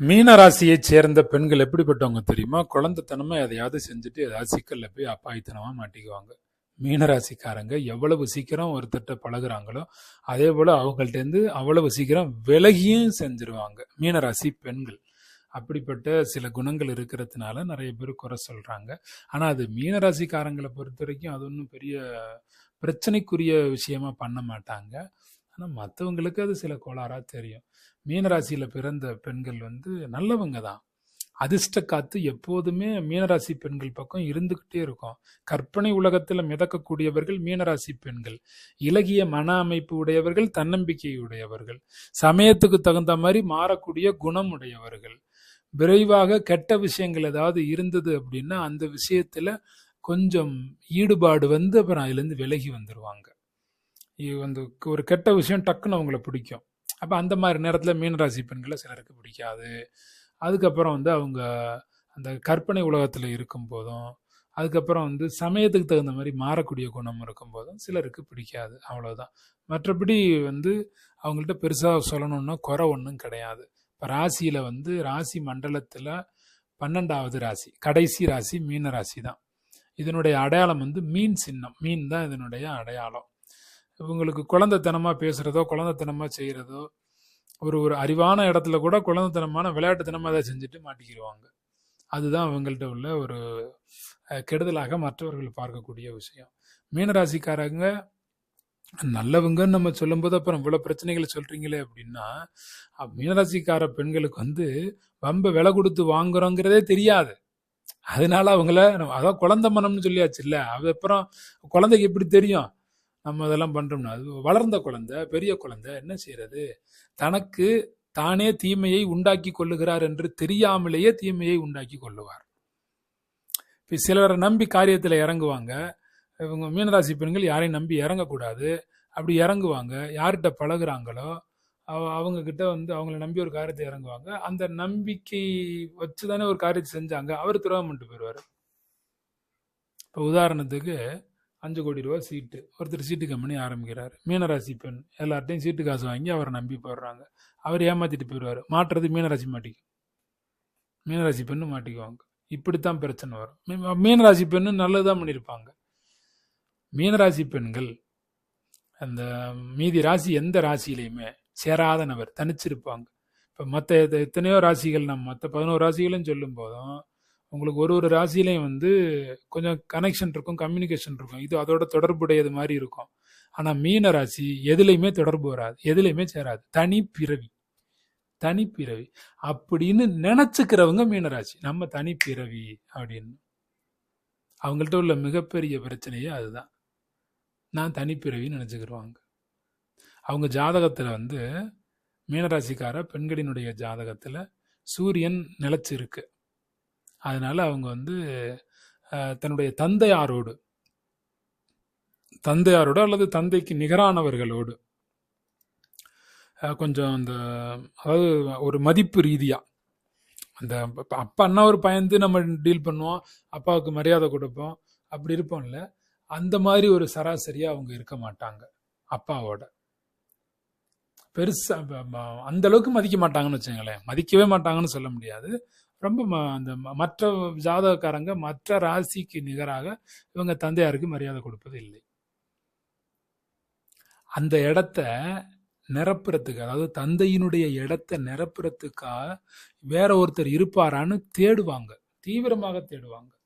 மீனராசியைச் சேர்ந்த பெண்கள் எப்படிப்பட்டவங்க தெரியுமா? குழந்தைத்தனமா எதையாவது செஞ்சுட்டு ஏதாவது சிக்கல்ல போய் அப்பாயித்தனமா மாட்டிக்குவாங்க. மீனராசிக்காரங்க எவ்வளவு சீக்கிரம் ஒருத்தர்கிட்ட பழகுறாங்களோ அதே போல் அவங்கள்ட்டேருந்து அவ்வளவு சீக்கிரம் விலகியும் செஞ்சிருவாங்க மீனராசி பெண்கள். அப்படிப்பட்ட சில குணங்கள் இருக்கிறதுனால நிறைய பேர் குறை சொல்கிறாங்க ஆனால் அது மீனராசிக்காரங்களை பொறுத்த வரைக்கும் அது ஒன்றும் பெரிய பிரச்சனைக்குரிய விஷயமா பண்ண மாட்டாங்க. ஆனால் மற்றவங்களுக்கு அது சில கோளாறாக தெரியும். மீனராசியில் பிறந்த பெண்கள் வந்து நல்லவங்க தான். அதிர்ஷ்ட காத்து எப்போதுமே மீனராசி பெண்கள் பக்கம் இருந்துக்கிட்டே இருக்கும். கற்பனை உலகத்தில் மிதக்கக்கூடியவர்கள் மீனராசி பெண்கள். இலகிய மன அமைப்பு உடையவர்கள் தன்னம்பிக்கை உடையவர்கள். சமயத்துக்கு தகுந்த மாதிரி மாறக்கூடிய குணம் உடையவர்கள். விரைவாக கெட்ட விஷயங்கள் ஏதாவது இருந்தது அப்படின்னா அந்த விஷயத்தில் கொஞ்சம் ஈடுபாடு வந்து அப்புறம் அதுலேருந்து விலகி வந்துடுவாங்க வந்து ஒரு கெட்ட விஷயம் டக்குன்னு அவங்கள பிடிக்கும். அப்போ அந்த மாதிரி நேரத்தில் மீனராசி பெண்களை சிலருக்கு பிடிக்காது. அதுக்கப்புறம் வந்து அவங்க அந்த கற்பனை உலகத்தில் இருக்கும் போதும் அதுக்கப்புறம் வந்து சமயத்துக்கு தகுந்த மாதிரி மாறக்கூடிய குணம் இருக்கும் போதும் சிலருக்கு பிடிக்காது. அவ்வளோதான் மற்றபடி வந்து அவங்கள்ட்ட பெருசாக சொல்லணும்னா குறை ஒன்றும் கிடையாது. இப்போ ராசியில் வந்து ராசி மண்டலத்தில் பன்னெண்டாவது ராசி கடைசி ராசி மீன ராசி தான். இதனுடைய அடையாளம் வந்து மீன் சின்னம். மீன் தான் இதனுடைய அடையாளம். இவங்களுக்கு குழந்தைத்தனமாக பேசுகிறதோ குழந்தைத்தனமாக செய்கிறதோ ஒரு ஒரு அறிவான இடத்துல கூட குழந்தைத்தனமான விளையாட்டுத்தனமாக அதை செஞ்சுட்டு மாட்டிக்கிடுவாங்க. அதுதான் அவங்கள்ட்ட உள்ள ஒரு கெடுதலாக மற்றவர்கள் பார்க்கக்கூடிய விஷயம். மீனராசிக்காரங்க நல்லவங்கன்னு நம்ம சொல்லும்போது அப்புறம் இவ்வளோ பிரச்சனைகளை சொல்கிறீங்களே அப்படின்னா மீனராசிக்கார பெண்களுக்கு வந்து வம்ப விலை கொடுத்து வாங்குறோங்கிறதே தெரியாது. அதனால அவங்கள நம்ம- அதான் குழந்தை மனம்னு சொல்லியாச்சு இல்லை அது அப்புறம் குழந்தைக்கு எப்படி தெரியும்? நம்ம அதெல்லாம் பண்ணுறோம்னா அது வளர்ந்த குழந்தை பெரிய குழந்தை என்ன செய்யறது? தனக்கு தானே தீமையை உண்டாக்கி கொள்ளுகிறார் என்று தெரியாமலேயே தீமையை உண்டாக்கி கொள்ளுவார். இப்போ சிலரை நம்பி காரியத்தில் இறங்குவாங்க. இவங்க மீனராசி பெண்கள் யாரையும் நம்பி இறங்கக்கூடாது. அப்படி இறங்குவாங்க. யார்கிட்ட பழகுறாங்களோ அவ- அவங்க கிட்ட வந்து அவங்கள நம்பி ஒரு காரியத்தை இறங்குவாங்க. அந்த நம்பிக்கை வச்சு தானே ஒரு காரியத்தை செஞ்சாங்க. அவர் துரோகம் பண்ணிட்டு போயிடுவார். இப்போ உதாரணத்துக்கு அஞ்சு கோடி ரூபா சீட்டு. ஒருத்தர் சீட்டு கம்பெனி ஆரம்பிக்கிறார். மீனராசி பெண். எல்லார்ட்டையும் சீட்டு காசு வாங்கி அவரை நம்பி போடுறாங்க அவர் ஏமாற்றிட்டு போயிடுவார். மாட்டுறது மீனராசி மாட்டிக்கும். மீனராசி பெண்ணு மாட்டிக்குவாங்க. இப்படித்தான் பிரச்சனை வரும். மீனராசி பெண்ணு நல்லதுதான் பண்ணியிருப்பாங்க. மீனராசி பெண்கள் அந்த மீதி ராசி எந்த ராசியிலையுமே சேராத நபர் தனிச்சிருப்பாங்க. இப்போ மற்ற எத்தனையோ ராசிகள் நம்ம மற்ற பதினோரு ராசிகளும் சொல்லும் போதும் உங்களுக்கு ஒரு ஒரு ராசியிலையும் வந்து கொஞ்சம் கனெக்ஷன் இருக்கும் கம்யூனிகேஷன் இருக்கும். இது அதோட தொடர்புடையது மாதிரி இருக்கும். ஆனால் மீன ராசி எதுலையுமே தொடர்பு வராது எதுலையுமே சேராது. தனி பிறவி. தனி பிறவி. அப்படின்னு நினச்சிக்கிறவங்க மீனராசி நம்ம தனி பிறவி அப்படின்னு. அவங்கள்ட்ட உள்ள மிகப்பெரிய பிரச்சனையே அதுதான். நான் தனிப்பிறவின்னு நினச்சிக்கிடுவாங்க அவங்க. ஜாதகத்தில் வந்து மீனராசிக்கார பெண்களினுடைய ஜாதகத்தில் சூரியன் நிலச்சிருக்கு. அதனால் அவங்க வந்து தன்னுடைய தந்தையாரோடு தந்தையாரோடு அல்லது தந்தைக்கு நிகரானவர்களோடு கொஞ்சம் அந்த அதாவது ஒரு மதிப்பு ரீதியாக அந்த அப்பா அண்ணா ஒரு பயந்து நம்ம டீல் பண்ணுவோம் அப்பாவுக்கு மரியாதை கொடுப்போம் அப்படி இருப்போம்ல அந்த மாதிரி ஒரு சராசரியாக அவங்க இருக்க மாட்டாங்க அப்பாவோட. பெருசா ப- அந்த அளவுக்கு மதிக்க மாட்டாங்கன்னு வச்சுங்களேன் மதிக்கவே மாட்டாங்கன்னு சொல்ல முடியாது. ரொம்ப ம- அந்த மற்ற ஜாதகக்காரங்க மற்ற ராசிக்கு நிகராக இவங்க தந்தையாருக்கு மரியாதை கொடுப்பது இல்லை. அந்த இடத்த நிரப்புறத்துக்கு அதாவது தந்தையினுடைய இடத்த நிரப்புறத்துக்காக வேற ஒருத்தர் இருப்பாரான்னு தேடுவாங்க. தீவிரமாக தேடுவாங்க.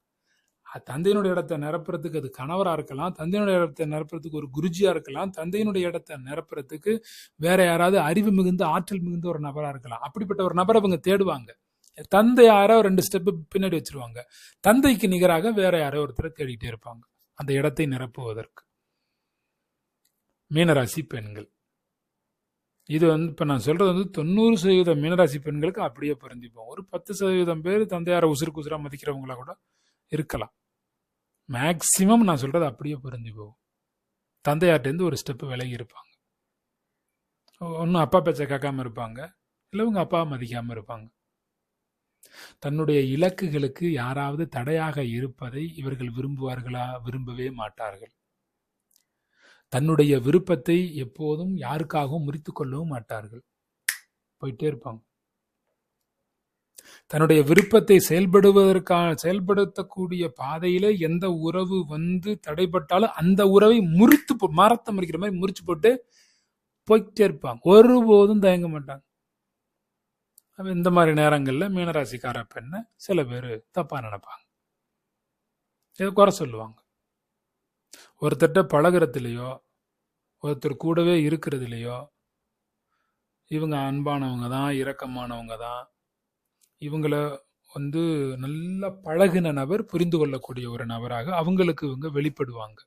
தந்தையினுடைய இடத்தை நிரப்புறதுக்கு அது கணவராக இருக்கலாம் தந்தையினுடைய இடத்தை நிரப்புறதுக்கு ஒரு குருஜியாக இருக்கலாம் தந்தையினுடைய இடத்தை நிரப்புறதுக்கு வேற யாராவது அறிவு மிகுந்த ஆற்றல் மிகுந்த ஒரு நபராக இருக்கலாம். அப்படிப்பட்ட ஒரு நபரை இவங்க தேடுவாங்க. தந்தை யாரோ ரெண்டு ஸ்டெப் பின்னாடி வச்சிருவாங்க. தந்தைக்கு நிகராக வேற யாரோ ஒருத்தரை தேடிட்டே இருப்பாங்க. அந்த இடத்தை நிரப்புவதற்கு. மீனராசி பெண்கள். இது வந்து இப்போ நான் சொல்றது வந்து தொண்ணூறு சதவீதம் மீனராசி பெண்களுக்கு அப்படியே பொருந்திப்போம் ஒரு பத்து சதவீதம் பேர் தந்தையார உசுருக்கு உசுரா மதிக்கிறவங்களா கூட இருக்கலாம். மேக்சிமம் நான் சொல்றது அப்படியே பொருந்தி போகும் தந்தையார்ட்டேருந்து ஒரு ஸ்டெப்பு விலகி இருப்பாங்க. ஒன்றும் அப்பா பேச்சை கேட்காம இருப்பாங்க. இல்லை உங்க அப்பா மதிக்காம இருப்பாங்க. தன்னுடைய இலக்குகளுக்கு யாராவது தடையாக இருப்பதை இவர்கள் விரும்புவார்களா? விரும்பவே மாட்டார்கள். தன்னுடைய விருப்பத்தை எப்போதும் யாருக்காகவும் முறித்து கொள்ளவும் மாட்டார்கள். போயிட்டே இருப்பாங்க. தன்னுடைய விருப்பத்தை செயல்படுவதற்கான செயல்படுத்தக்கூடிய பாதையில எந்த உறவு வந்து தடைப்பட்டாலும் அந்த உறவை முறித்து போ- மரத்தை முறிக்கிற மாதிரி முறிச்சு போட்டு போய்கிட்டே இருப்பாங்க. ஒருபோதும் தயங்க மாட்டாங்க. இந்த மாதிரி நேரங்களில் மீனராசிக்கார பெண்ணை சில பேர் தப்பாக நினைப்பாங்க. இதை குறை சொல்லுவாங்க. ஒருத்தர்கிட்ட பழகுறதுலையோ ஒருத்தர் கூடவே இருக்கிறதுலையோ இவங்க அன்பானவங்க தான் இரக்கமானவங்க தான் இவங்கள வந்து நல்லா பழகின நபர் புரிந்து கொள்ளக்கூடிய ஒரு நபராக அவங்களுக்கு இவங்க வெளிப்படுவாங்க.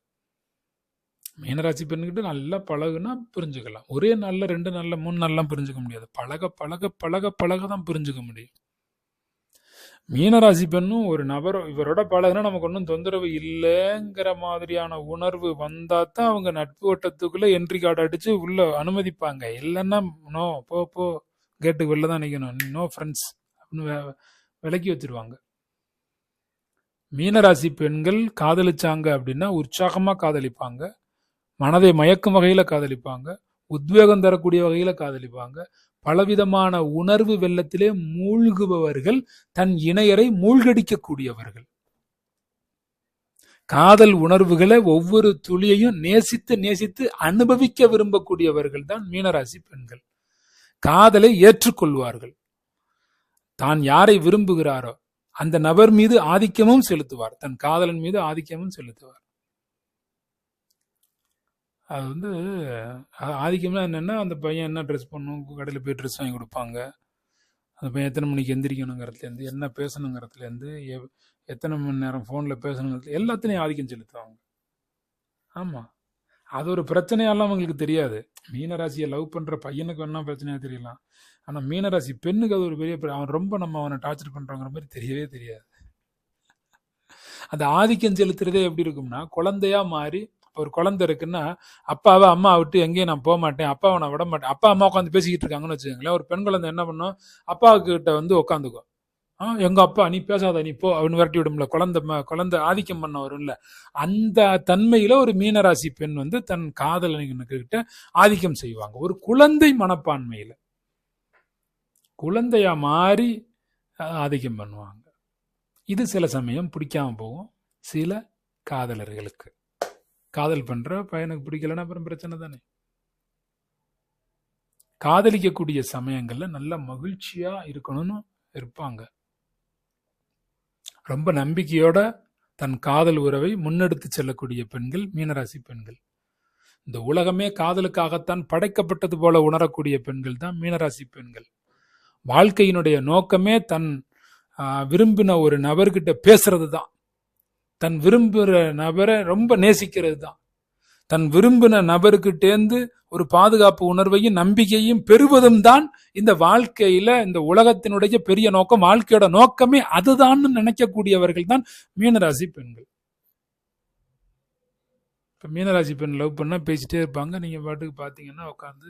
மீனராசி பெண்கிட்ட நல்லா பழகுனா புரிஞ்சுக்கலாம். ஒரே நல்ல ரெண்டு நல்ல மூணு நாள்லாம் புரிஞ்சுக்க முடியாது. பழக பழக பழக பழக தான் புரிஞ்சுக்க முடியும். மீனராசி பெண்ணும் ஒரு நபர் இவரோட பழகுனா நமக்கு ஒன்றும் தொந்தரவு இல்லைங்கிற மாதிரியான உணர்வு வந்தால் தான் அவங்க நட்பு ஓட்டத்துக்குள்ளே என்ட்ரி கார்டு அடிச்சு உள்ளே அனுமதிப்பாங்க. இல்லைன்னா நோ போ போ கேட்டுக்கு வெளில தான் நிற்கணும் நோ ஃப்ரெண்ட்ஸ் அப்படின்னு வே- விலக்கி வச்சிருவாங்க. மீனராசி பெண்கள் காதலிச்சாங்க அப்படின்னா உற்சாகமாக காதலிப்பாங்க. மனதை மயக்கும் வகையில் காதலிப்பாங்க உத்வேகம் தரக்கூடிய வகையில் காதலிப்பாங்க. பலவிதமான உணர்வு வெள்ளத்திலே மூழ்குபவர்கள் தன் இணையரை மூழ்கடிக்கக்கூடியவர்கள். காதல் உணர்வுகளை ஒவ்வொரு துளியையும் நேசித்து நேசித்து அனுபவிக்க விரும்பக்கூடியவர்கள் தான் மீனராசி பெண்கள். காதலை ஏற்றுக்கொள்வார்கள். தான் யாரை விரும்புகிறாரோ அந்த நபர் மீது ஆதிக்கமும் செலுத்துவார். தன் காதலன் மீது ஆதிக்கமும் செலுத்துவார். அது வந்து அ- ஆதிக்கம்னா அந்த பையன் என்ன ட்ரெஸ் பண்ணும் கடையில் போய் ட்ரெஸ் வாங்கி கொடுப்பாங்க. அந்த பையன் எத்தனை மணிக்கு எந்திரிக்கணுங்கிறதுலேருந்து என்ன பேசணுங்கிறதுலேருந்து எவ்- எத்தனை மணி நேரம் ஃபோனில் பேசணுங்கிறது எல்லாத்துலேயும் ஆதிக்கம் செலுத்துவாங்க. ஆமாம் அது ஒரு பிரச்சனையெல்லாம் அவங்களுக்கு தெரியாது. மீனராசியை லவ் பண்ணுற பையனுக்கு வேணா பிரச்சனையாக தெரியலாம். ஆனால் மீனராசி பெண்ணுக்கு அது ஒரு பெரிய பிர- அவன் ரொம்ப நம்ம அவனை டார்ச்சர் பண்ணுறோங்கிற மாதிரி தெரியவே தெரியாது. அந்த ஆதிக்கம் செலுத்துறதே எப்படி இருக்கும்னா குழந்தையா மாறி இப்போ ஒரு குழந்தை இருக்குன்னா அப்பாவை அம்மா விட்டு எங்கேயும் நான் போக மாட்டேன் அப்பாவை நான் விட மாட்டேன். அப்பா அம்மா உட்காந்து பேசிக்கிட்டு இருக்காங்கன்னு வச்சுக்கோங்களேன். ஒரு பெண் குழந்தை என்ன பண்ணும்? அப்பா கிட்ட வந்து உட்காந்துக்கும். ஆ எங்க அப்பா நீ பேசாத நீ போ அப்படின்னு விரட்டி விடும்ல. குழந்தை ம- குழந்தை ஆதிக்கம் பண்ண வரும்ல. அந்த தன்மையில ஒரு மீனராசி பெண் வந்து தன் காதலனுக்கு கிட்ட ஆதிக்கம் செய்வாங்க. ஒரு குழந்தை மனப்பான்மையில. குழந்தையா மாறி ஆதிக்கம் பண்ணுவாங்க. இது சில சமயம் பிடிக்காம போகும். சில காதலர்களுக்கு. காதல் பண்ற பையனுக்கு பிடிக்கலன்னா அப்புறம் பிரச்சனை தானே. காதலிக்கக்கூடிய சமயங்கள்ல நல்ல மகிழ்ச்சியா இருக்கணும்னு இருப்பாங்க. ரொம்ப நம்பிக்கையோட தன் காதல் உறவை முன்னெடுத்து செல்லக்கூடிய பெண்கள் மீனராசி பெண்கள். இந்த உலகமே காதலுக்காகத்தான் படைக்கப்பட்டது போல உணரக்கூடிய பெண்கள் தான் மீனராசி பெண்கள். வாழ்க்கையினுடைய நோக்கமே தன் விரும்பின ஒரு நபர்கிட்ட பேசுறது தான். தன் விரும்புகிற நபரை ரொம்ப நேசிக்கிறது தான் தன் விரும்பின நபருக்கிட்டேந்து ஒரு பாதுகாப்பு உணர்வையும் நம்பிக்கையும் பெறுவதும் தான் இந்த வாழ்க்கையில இந்த உலகத்தினுடைய பெரிய நோக்கம் வாழ்க்கையோட நோக்கமே அதுதான்னு நினைக்கக்கூடியவர்கள் தான் மீனராசி பெண்கள். இப்போ மீனராசி பெண் லவ் பண்ணால் பேசிட்டே இருப்பாங்க. நீங்கள் பாட்டுக்கு பார்த்தீங்கன்னா உட்காந்து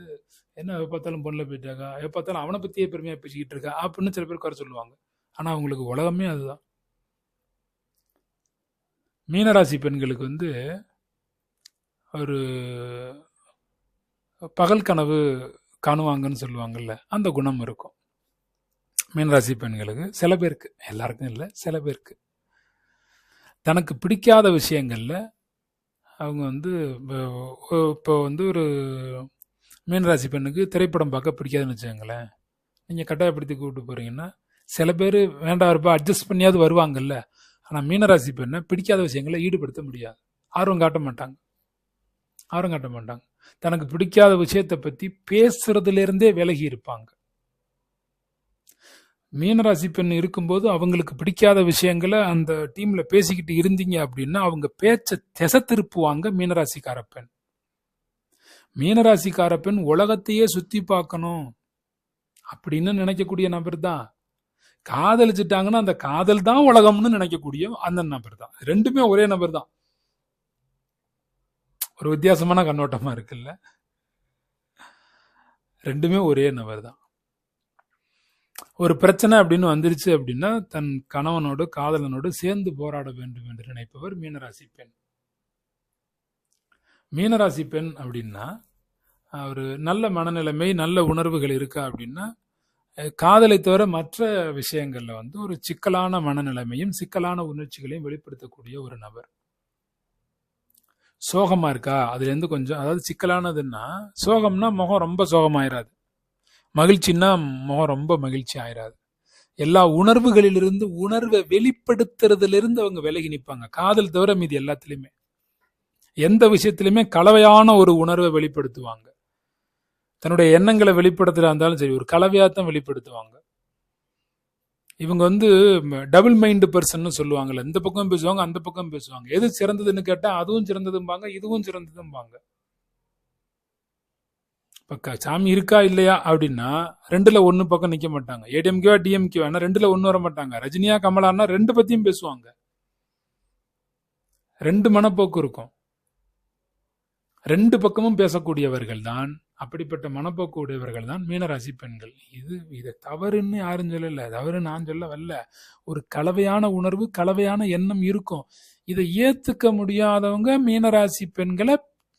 என்ன எப்ப பார்த்தாலும் பொண்ணில் போயிட்டாக்கா? எப்போ பார்த்தாலும் அவனை பற்றியே பெருமையாக பேசிக்கிட்டு இருக்கா? அப்படின்னு சில பேர் குறை சொல்லுவாங்க. ஆனால் அவங்களுக்கு உலகமே அதுதான். மீனராசி பெண்களுக்கு வந்து ஒரு பகல் கனவு காணுவாங்கன்னு சொல்லுவாங்கல்ல அந்த குணம் இருக்கும். மீனராசி பெண்களுக்கு சில பேருக்கு எல்லாருக்கும் இல்லை சில பேருக்கு. தனக்கு பிடிக்காத விஷயங்களில் அவங்க வந்து இப்போ வந்து ஒரு மீனராசி பெண்ணுக்கு திரைப்படம் பார்க்க பிடிக்காதுன்னு வச்சுக்கோங்களேன். நீங்கள் கட்டாயப்படுத்தி கூப்பிட்டு போகிறீங்கன்னா சில பேர் வேண்டாம் இருப்பா அட்ஜஸ்ட் பண்ணியாவது வருவாங்கல்ல. ஆனால் மீனராசி பெண்ணை பிடிக்காத விஷயங்களை ஈடுபடுத்த முடியாது. ஆர்வம் காட்ட மாட்டாங்க. ஆர்வம் காட்ட மாட்டாங்க. தனக்கு பிடிக்காத விஷயத்தை பற்றி பேசுறதுலேருந்தே விலகி இருப்பாங்க. மீனராசி பெண் இருக்கும்போது அவங்களுக்கு பிடிக்காத விஷயங்களை அந்த டீம்ல பேசிக்கிட்டு இருந்தீங்க அப்படின்னா அவங்க பேச்ச திசை திருப்புவாங்க மீனராசிக்கார பெண். மீனராசிக்கார பெண் உலகத்தையே சுத்தி பார்க்கணும் அப்படின்னு நினைக்கக்கூடிய நபர் தான் காதலிச்சிட்டாங்கன்னா அந்த காதல் தான் உலகம்னு நினைக்கக்கூடிய அந்த நபர் தான். ரெண்டுமே ஒரே நபர் தான். ஒரு வித்தியாசமான கண்ணோட்டமா இருக்குல்ல? ரெண்டுமே ஒரே நபர் தான். ஒரு பிரச்சனை அப்படின்னு வந்துருச்சு அப்படின்னா தன் கணவனோடு காதலனோடு சேர்ந்து போராட வேண்டும் என்று நினைப்பவர் மீனராசி பெண். மீனராசி பெண் அப்படின்னா ஒரு நல்ல மனநிலைமை நல்ல உணர்வுகள் இருக்கா அப்படின்னா காதலை தவிர மற்ற விஷயங்கள்ல வந்து ஒரு சிக்கலான மனநிலைமையும் சிக்கலான உணர்ச்சிகளையும் வெளிப்படுத்தக்கூடிய ஒரு நபர். சோகமா இருக்கா? அதுல இருந்து கொஞ்சம் அதாவது சிக்கலானதுன்னா சோகம்னா முகம் ரொம்ப சோகமாயிராது. மகிழ்ச்சின்னா முகம் ரொம்ப மகிழ்ச்சி ஆயிராது. எல்லா உணர்வுகளிலிருந்து உணர்வை வெளிப்படுத்துறதுல இருந்து அவங்க விலகி நிற்பாங்க காதல் தவிர மீதி எல்லாத்துலயுமே. எந்த விஷயத்திலுமே கலவையான ஒரு உணர்வை வெளிப்படுத்துவாங்க. தன்னுடைய எண்ணங்களை வெளிப்படுத்துகிறா இருந்தாலும் சரி ஒரு கலவையாக தான் வெளிப்படுத்துவாங்க. இவங்க வந்து டபுள் மைண்டு பர்சன் சொல்லுவாங்கல்ல. இந்த பக்கம் பேசுவாங்க அந்த பக்கம் பேசுவாங்க. எது சிறந்ததுன்னு கேட்டால் அதுவும் சிறந்ததும்பாங்க இதுவும் சிறந்ததும்பாங்க. இப்போ சாமி இருக்கா இல்லையா அப்படின்னா ரெண்டுல ஒன்று பக்கம் நிற்க மாட்டாங்க. ஏடிஎம்கேவா டிஎம்கேவா ரெண்டுல ஒன்று வர மாட்டாங்க. ரஜினியா கமலான்னா ரெண்டு பத்தியும் பேசுவாங்க. ரெண்டு மனப்போக்கு இருக்கும். ரெண்டு பக்கமும் பேசக்கூடியவர்கள் தான் அப்படிப்பட்ட மனப்போக்கு உடையவர்கள் தான் மீனராசி பெண்கள். இது இதை தவறுன்னு யாரும் சொல்லல. தவறு நான் சொல்ல வரல ஒரு கலவையான உணர்வு கலவையான எண்ணம் இருக்கும். இதை ஏத்துக்க முடியாதவங்க மீனராசி பெண்களை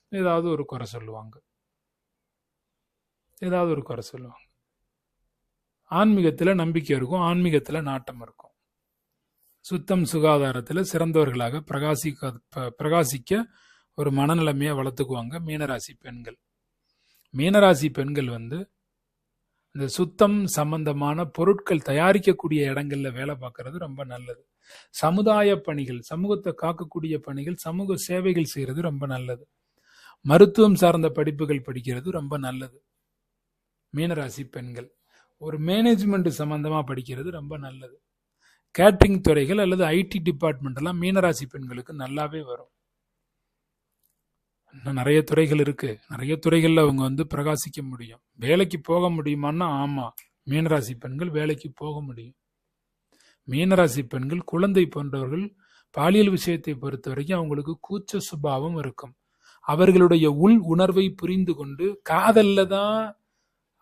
ஏதாவது ஒரு குறை சொல்லுவாங்க. ஏதாவது ஒரு குறை சொல்லுவாங்க. ஆன்மீகத்தில் நம்பிக்கை இருக்கும். ஆன்மீகத்தில் நாட்டம் இருக்கும். சுத்தம் சுகாதாரத்தில் சிறந்தவர்களாக பிரகாசிக்க ப- பிரகாசிக்க ஒரு மனநிலைமையை வளர்த்துக்குவாங்க மீனராசி பெண்கள். மீனராசி பெண்கள் வந்து இந்த சுத்தம் சம்பந்தமான பொருட்கள் தயாரிக்கக்கூடிய இடங்கள்ல வேலை பார்க்கறது ரொம்ப நல்லது. சமுதாய பணிகள் சமூகத்தை காக்கக்கூடிய பணிகள் சமூக சேவைகள் செய்யறது ரொம்ப நல்லது. மருத்துவம் சார்ந்த படிப்புகள் படிக்கிறது ரொம்ப நல்லது. மீனராசி பெண்கள் ஒரு மேனேஜ்மெண்ட் சம்பந்தமா படிக்கிறது ரொம்ப நல்லது. கேட்ரிங் துறைகள் அல்லது ஐடி டிபார்ட்மெண்ட் எல்லாம் மீனராசி பெண்களுக்கு நல்லாவே வரும். இன்னும் நிறைய துறைகள் இருக்கு. நிறைய துறைகளில் அவங்க வந்து பிரகாசிக்க முடியும். வேலைக்கு போக முடியுமான்னா ஆமாம் மீனராசி பெண்கள் வேலைக்கு போக முடியும். மீனராசி பெண்கள் குழந்தை போன்றவர்கள் பாலியல் விஷயத்தை பொறுத்த வரைக்கும் அவங்களுக்கு கூச்ச சுபாவம் இருக்கும். அவர்களுடைய உள் உணர்வை புரிந்து கொண்டு காதல்ல தான்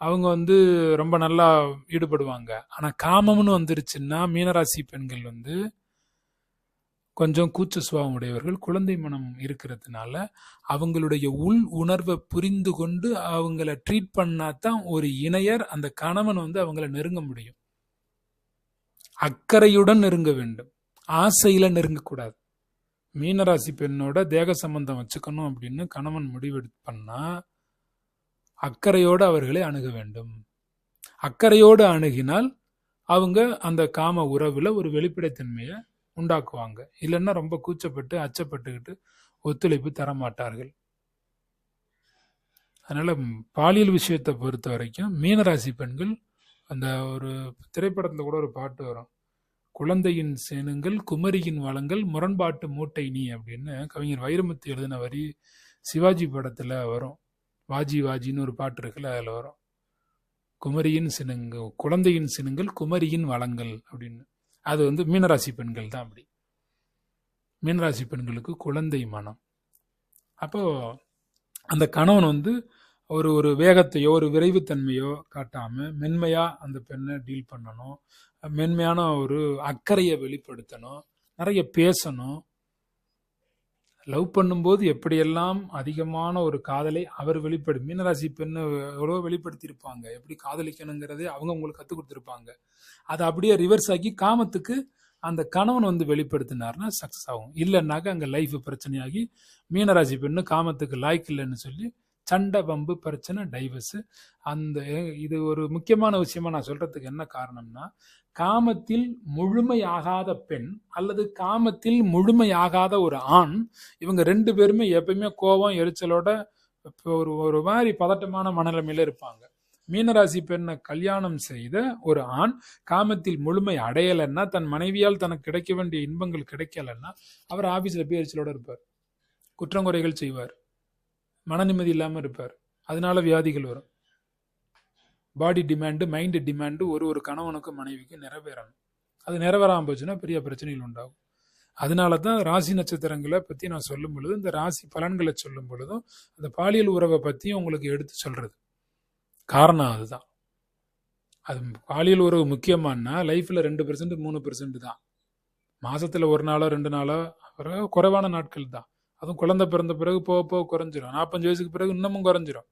அவங்க வந்து ரொம்ப நல்லா ஈடுபடுவாங்க. ஆனால் காமம்னு வந்துருச்சுன்னா மீனராசி பெண்கள் வந்து கொஞ்சம் கூச்ச சுபாவம் உடையவர்கள் குழந்தை மனம் இருக்கிறதுனால அவங்களுடைய உள் உணர்வை புரிந்து கொண்டு அவங்கள ட்ரீட் பண்ணாதான் ஒரு இணையர் அந்த கணவன் வந்து அவங்கள நெருங்க முடியும். அக்கறையுடன் நெருங்க வேண்டும். ஆசையில நெருங்கக்கூடாது. மீனராசி பெண்ணோட தேக சம்பந்தம் வச்சுக்கணும் அப்படின்னு கணவன் முடிவெடு பண்ணா அக்கறையோடு அவர்களை அணுக வேண்டும். அக்கறையோடு அணுகினால் அவங்க அந்த காம உறவில் ஒரு வெளிப்படைத்தன்மையை உண்டாக்குவாங்க. இல்லைன்னா ரொம்ப கூச்சப்பட்டு அச்சப்பட்டுக்கிட்டு ஒத்துழைப்பு தர மாட்டார்கள் அதனால் பாலியல் விஷயத்தை பொறுத்த வரைக்கும் மீனராசி பெண்கள் அந்த ஒரு திரைப்படத்தில் கூட ஒரு பாட்டு வரும். குழந்தையின் சேனுங்கள் குமரியின் வளங்கள் முரண்பாட்டு மூட்டை நீ அப்படின்னு கவிஞர் வைரமுத்து எழுதின வரி சிவாஜி படத்தில் வரும். வாஜி வாஜின்னு ஒரு பாட்டு இருக்குல்ல அதில் வரும். குமரியின் சினுங்கள் குழந்தையின் சினுங்கள் குமரியின் வளங்கள் அப்படின்னு. அது வந்து மீனராசி பெண்கள் தான் அப்படி. மீனராசி பெண்களுக்கு குழந்தை மனம். அப்போது அந்த கணவன் வந்து ஒரு ஒரு வேகத்தையோ ஒரு விரைவுத்தன்மையோ காட்டாமல் மென்மையாக அந்த பெண்ணை டீல் பண்ணணும். மென்மையான ஒரு அக்கறையை வெளிப்படுத்தணும். நிறைய பேசணும். லவ் பண்ணும்போது எப்படியெல்லாம் அதிகமான ஒரு காதலை அவர் வெளிப்படு மீனராசி பெண்ணு எவ்வளோ வெளிப்படுத்தியிருப்பாங்க. எப்படி காதலிக்கணுங்கிறதே அவங்க உங்களுக்கு கற்றுக் கொடுத்துருப்பாங்க. அதை அப்படியே ரிவர்ஸ் ஆக்கி காமத்துக்கு அந்த கணவன் வந்து வெளிப்படுத்தினார்னா சக்ஸஸ் ஆகும். இல்லைன்னாக்க அங்கே லைஃப் பிரச்சனையாகி மீனராசி பெண்ணு காமத்துக்கு லாய்க்கு இல்லைன்னு சொல்லி சண்டை பம்பு பிரச்சனை டைவர்ஸு அந்த இது ஒரு முக்கியமான விஷயமா நான் சொல்றதுக்கு என்ன காரணம்னா காமத்தில் முழுமையாகாத பெண் அல்லது காமத்தில் முழுமையாகாத ஒரு ஆண் இவங்க ரெண்டு பேருமே எப்பயுமே கோபம் எரிச்சலோட இப்போ ஒரு ஒரு மாதிரி பதட்டமான மனநிலைமையில இருப்பாங்க. மீனராசி பெண்ணை கல்யாணம் செய்த ஒரு ஆண் காமத்தில் முழுமை அடையலைன்னா தன் மனைவியால் தனக்கு கிடைக்க வேண்டிய இன்பங்கள் கிடைக்கலன்னா அவர் ஆபீஸ்ல போய் எரிச்சலோட இருப்பார். குற்றங்குறைகள் செய்வார். மன நிம்மதி இல்லாமல் இருப்பார். அதனால வியாதிகள் வரும். பாடி டிமாண்டு மைண்டு டிமாண்டு ஒரு ஒரு கணவனுக்கும் மனைவிக்கும் நிறைவேறணும். அது நிறைவேறாமல் போச்சுன்னா பெரிய பிரச்சனைகள் உண்டாகும். அதனால தான் ராசி நட்சத்திரங்களை பற்றி நான் சொல்லும் பொழுது இந்த ராசி பலன்களை சொல்லும் பொழுதும் அந்த பாலியல் உறவை பற்றியும் உங்களுக்கு எடுத்து சொல்கிறது காரணம் அதுதான். அது பாலியல் உறவு முக்கியமானா லைஃப்பில் ரெண்டு பெர்சன்ட் மூணு பெர்சன்ட் தான். மாதத்தில் ஒரு நாளோ ரெண்டு நாளோ குறைவான நாட்கள் தான். அதுவும் குழந்தை பிறந்த பிறகு போக போக குறைஞ்சிரும். நாற்பஞ்சு வயசுக்கு பிறகு இன்னமும் குறைஞ்சிரும்.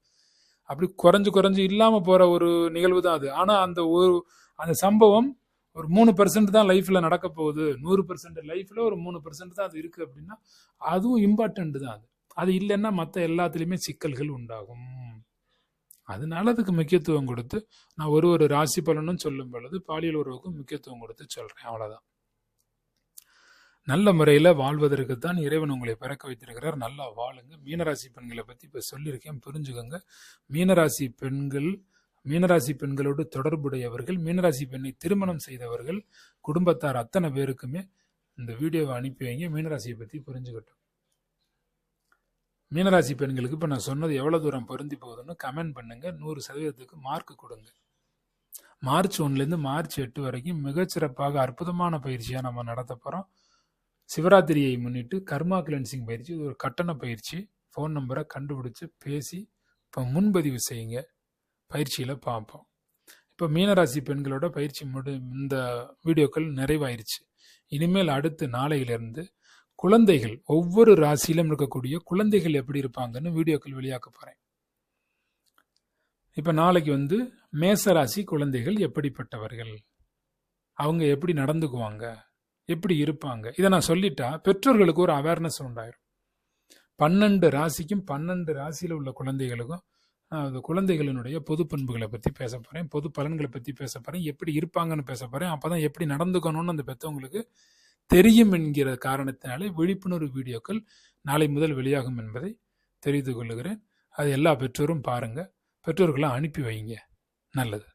அப்படி குறைஞ்சு குறைஞ்சு இல்லாமல் போகிற ஒரு நிகழ்வு தான் அது. ஆனால் அந்த ஒரு அந்த சம்பவம் ஒரு மூணு பெர்சன்ட் தான் லைஃப்பில் நடக்க போகுது. நூறு பெர்சன்ட் லைஃப்பில் ஒரு மூணு பெர்சன்ட் தான் அது இருக்குது அப்படின்னா அதுவும் இம்பார்ட்டண்ட் தான் அது. அது இல்லைன்னா மற்ற எல்லாத்துலேயுமே சிக்கல்கள் உண்டாகும். அதனால அதுக்கு முக்கியத்துவம் கொடுத்து நான் ஒரு ஒரு ராசி பலனும் சொல்லும் பொழுது பாலியல் உறவுக்கும் முக்கியத்துவம் கொடுத்து சொல்கிறேன் அவ்வளோதான் நல்ல முறையில் வாழ்வதற்கு தான் இறைவன் உங்களை பிறக்க வைத்திருக்கிறார். நல்லா வாழுங்க. மீனராசி பெண்களை பற்றி இப்போ சொல்லியிருக்கேன். புரிஞ்சுக்கோங்க. மீனராசி பெண்கள் மீனராசி பெண்களோடு தொடர்புடையவர்கள் மீனராசி பெண்ணை திருமணம் செய்தவர்கள் குடும்பத்தார் அத்தனை பேருக்குமே இந்த வீடியோவை அனுப்பி வைங்க. மீனராசியை பற்றி புரிஞ்சுக்கட்டும். மீனராசி பெண்களுக்கு இப்போ நான் சொன்னது எவ்வளோ தூரம் பொருந்தி போகுதுன்னு கமெண்ட் பண்ணுங்க. நூறு சதவீதத்துக்கு மார்க் கொடுங்க. மார்ச் ஒன்றுலேருந்து மார்ச் எட்டு வரைக்கும் மிகச்சிறப்பாக அற்புதமான பயிற்சியாக நம்ம நடத்த போகிறோம் சிவராத்திரியை முன்னிட்டு கர்மா கிளென்சிங் பயிற்சி ஒரு கட்டண பயிற்சி. ஃபோன் நம்பரை கண்டுபிடிச்சு பேசி இப்போ முன்பதிவு செய்யுங்க. பயிற்சியில் பார்ப்போம். இப்போ மீனராசி பெண்களோட பயிற்சி முடி இந்த வீடியோக்கள் நிறைவாயிருச்சு. இனிமேல் அடுத்து நாளையிலிருந்து குழந்தைகள் ஒவ்வொரு ராசியிலும் இருக்கக்கூடிய குழந்தைகள் எப்படி இருப்பாங்கன்னு வீடியோக்கள் வெளியாக்க போகிறேன் இப்போ நாளைக்கு வந்து மேச ராசி குழந்தைகள் எப்படிப்பட்டவர்கள்? அவங்க எப்படி நடந்துக்குவாங்க? எப்படி இருப்பாங்க. இதை நான் சொல்லிட்டா பெற்றோர்களுக்கு ஒரு அவேர்னஸ் உண்டாயிரும். பன்னெண்டு ராசிக்கும் பன்னெண்டு ராசியில் உள்ள குழந்தைகளுக்கும் அது அந்த குழந்தைகளினுடைய பொது பண்புகளை பற்றி பேச போகிறேன் பொது பலன்களை பற்றி பேச போகிறேன் எப்படி இருப்பாங்கன்னு பேச போகிறேன் அப்போ தான் எப்படி நடந்துக்கணும்னு அந்த பெற்றவங்களுக்கு தெரியும் என்கிற காரணத்தினாலே விழிப்புணர்வு வீடியோக்கள் நாளை முதல் வெளியாகும் என்பதை தெரிந்து கொள்ளுகிறேன். அது எல்லா பெற்றோரும் பாருங்கள் பெற்றோர்களாக அனுப்பி வைங்க. நல்லது.